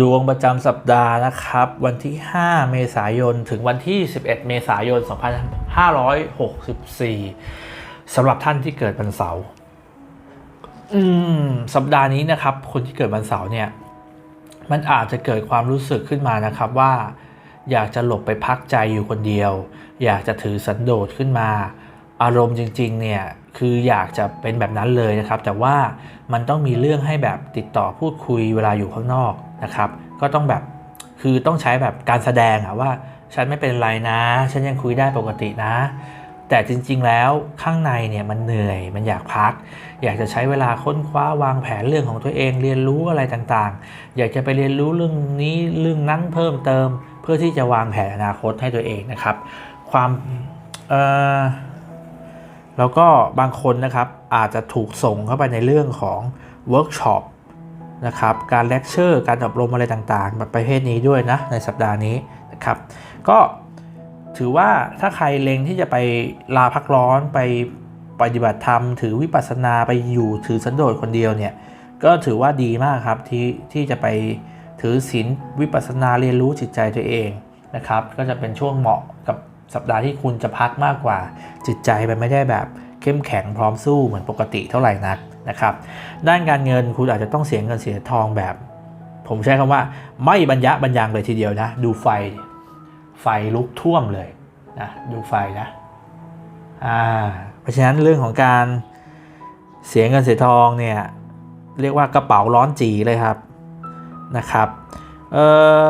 ดวงประจำสัปดาห์นะครับ วันที่ 5 เมษายน ถึงวันที่ 11 เมษายน 2564สำหรับท่านที่เกิดวันเสาร์อืม สัปดาห์นี้นะครับ คนที่เกิดวันเสาร์เนี่ย มันอาจจะเกิดความรู้สึกขึ้นมานะครับว่า อยากจะหลบไปพักใจอยู่คนเดียว อยากจะถือสันโดษขึ้นมา อารมณ์จริง ๆ เนี่ยคืออยากจะเป็นแบบนั้นเลยนะครับ แต่ว่ามันต้องมีเรื่องให้แบบติดต่อพูดคุยเวลาอยู่ข้างนอก นะครับ ก็ต้องแบบคือต้องใช้แบบการแสดงอะว่าฉันไม่เป็นไรนะ ฉันยังคุยได้ปกตินะ แต่จริง ๆ แล้วข้างในเนี่ยมันเหนื่อย มันอยากพัก อยากจะใช้เวลาค้นคว้าวางแผนเรื่องของตัวเอง เรียนรู้อะไรต่างๆ อยากจะไปเรียนรู้เรื่องนี้เรื่องนั้นเพิ่มเติม เพื่อที่จะวางแผนอนาคตให้ตัวเองนะครับ ความเอ่อแล้วก็บางคนนะครับอาจจะถูกส่งเข้าไปในเรื่องของเวิร์กช็อป นะครับ การเลคเชอร์ การอบรมอะไรต่างๆแบบประเภทนี้ด้วยนะในสัปดาห์นี้นะครับ ก็ถือว่าถ้าใครเล็งที่จะไปลาพักร้อนไปปฏิบัติธรรม ถือวิปัสสนาไปอยู่ถือสันโดษคนเดียวเนี่ยก็ถือว่าดีมากครับที่ที่จะไปถือศีลวิปัสสนาเรียนรู้จิตใจตัวเองนะครับ ก็จะเป็นช่วงเหมาะกับสัปดาห์ที่คุณจะพักมากกว่า จิตใจมันไม่ได้แบบเข้มแข็งพร้อมสู้เหมือนปกติเท่าไหร่นัก นะครับ ด้านการเงินคุณอาจจะต้องเสียเงินเสียทองแบบ ผมใช้คำว่า ไม่บรรยะบรรยังเลยทีเดียวนะ ดูไฟ ไฟลุกท่วมเลยนะดูไฟนะอ่าเพราะฉะนั้นเรื่องของการเสียเงินเสียทองเนี่ยเรียกว่ากระเป๋าร้อนจีเลยครับนะครับเออ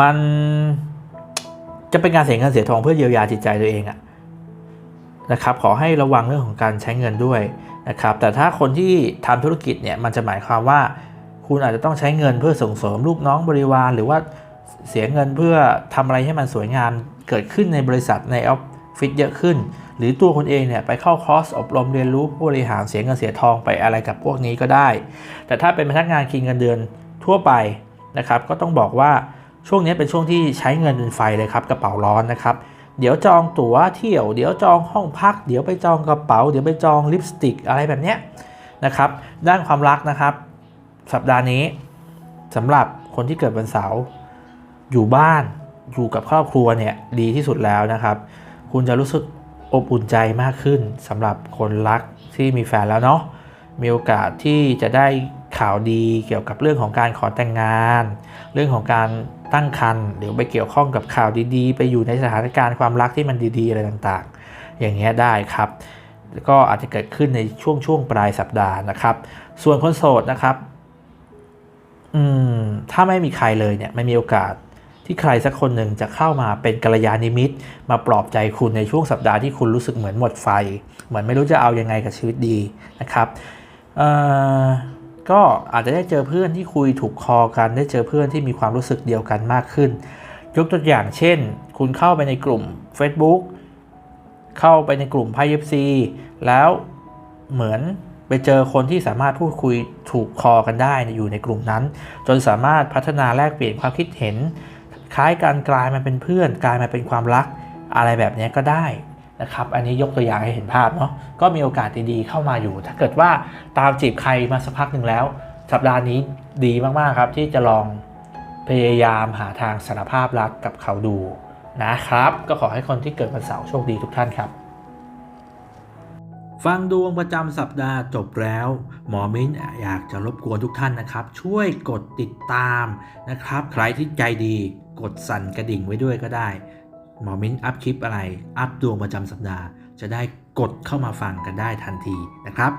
มันจะเป็นการเสียเงินเสียทองเพื่อเยียวยาจิตใจตัวเองอะ นะครับขอให้ระวังเรื่องของการใช้เงินด้วยนะครับแต่ถ้าคนที่ทำธุรกิจเนี่ยมันจะหมายความว่า คุณอาจจะต้องใช้เงินเพื่อส่งเสริมลูกน้องบริวาร หรือว่าเสียเงินเพื่อทำอะไรให้มันสวยงามเกิดขึ้นในบริษัทในออฟฟิศเยอะขึ้น หรือตัวคุณเองเนี่ยไปเข้าคอร์สอบรมเรียนรู้ผู้บริหารเสียเงินเสียทองไปอะไรกับพวกนี้ก็ได้ แต่ถ้าเป็นพนักงานคิงเงินเดือนทั่วไปนะครับก็ต้องบอกว่าช่วงนี้เป็นช่วงที่ใช้เงินเป็นไฟเลยครับกระเป๋าร้อนนะครับ เดี๋ยวจองตั๋วเที่ยว เดี๋ยวจองห้องพัก เดี๋ยวไปจองกระเป๋า เดี๋ยวไปจองลิปสติกอะไรแบบเนี้ยนะครับ ด้านความรักนะครับ สัปดาห์นี้สำหรับคนที่เกิดวันเสาร์อยู่บ้านอยู่กับครอบครัวเนี่ยดีที่สุดแล้วนะครับ คุณจะรู้สึกอบอุ่นใจมากขึ้นสำหรับคนรักที่มีแฟนแล้วเนาะมีโอกาสที่จะได้ ข่าวดีเกี่ยวกับเรื่องของการขอแต่งงาน เรื่องของการตั้งครรภ์หรือไปเกี่ยวข้องกับข่าวดีๆ ไปอยู่ในสถานการณ์ความรักที่มันดีๆ อะไรต่างๆ อย่างเงี้ยได้ครับแล้วก็อาจจะเกิดขึ้นในช่วงช่วงปลายสัปดาห์นะครับ ส่วนคนโสดนะครับอืมถ้าไม่มีใครเลยเนี่ยไม่มีโอกาสที่ใครสักคนหนึ่งจะเข้ามาเป็นกัลยาณมิตร มาปลอบใจคุณในช่วงสัปดาห์ที่คุณรู้สึกเหมือนหมดไฟ เหมือนไม่รู้จะเอายังไงกับชีวิตดีนะครับเอ่อ ก็อาจจะได้เจอเพื่อนที่คุยถูกคอกันได้เจอเพื่อนที่มีความรู้สึกเดียวกันมากขึ้น ยกตัวอย่างเช่น คุณเข้าไปในกลุ่ม Facebook เข้าไปในกลุ่มไพ่ยิปซีแล้วเหมือนไปเจอคนที่สามารถพูดคุยถูกคอกันได้อยู่ในกลุ่มนั้น จนสามารถพัฒนาแลกเปลี่ยนความคิดเห็น คล้ายกันกลายมาเป็นเพื่อน กลายมาเป็นความรัก อะไรแบบนี้ก็ได้ นะครับ อันนี้ยกตัวอย่างให้เห็นภาพเนาะ ก็มีโอกาสดีๆเข้ามาอยู่ ถ้าเกิดว่าตามจีบใครมาสักพักหนึ่งแล้ว สัปดาห์นี้ดีมากๆครับที่จะลองพยายามหาทางสารภาพรักกับเขาดูนะครับ ก็ขอให้คนที่เกิดวันเสาร์โชคดีทุกท่านครับฟังดวงประจำสัปดาห์จบแล้ว หมอมิ้นอยากจะรบกวนทุกท่านนะครับ ช่วยกดติดตามนะครับ ใครที่ใจดีกดสั่นกระดิ่งไว้ด้วยก็ได้ หมอมิ้นอัพคลิปอะไร อัพดวงประจำสัปดาห์ จะได้กดเข้ามาฟังกันได้ทันทีนะครับ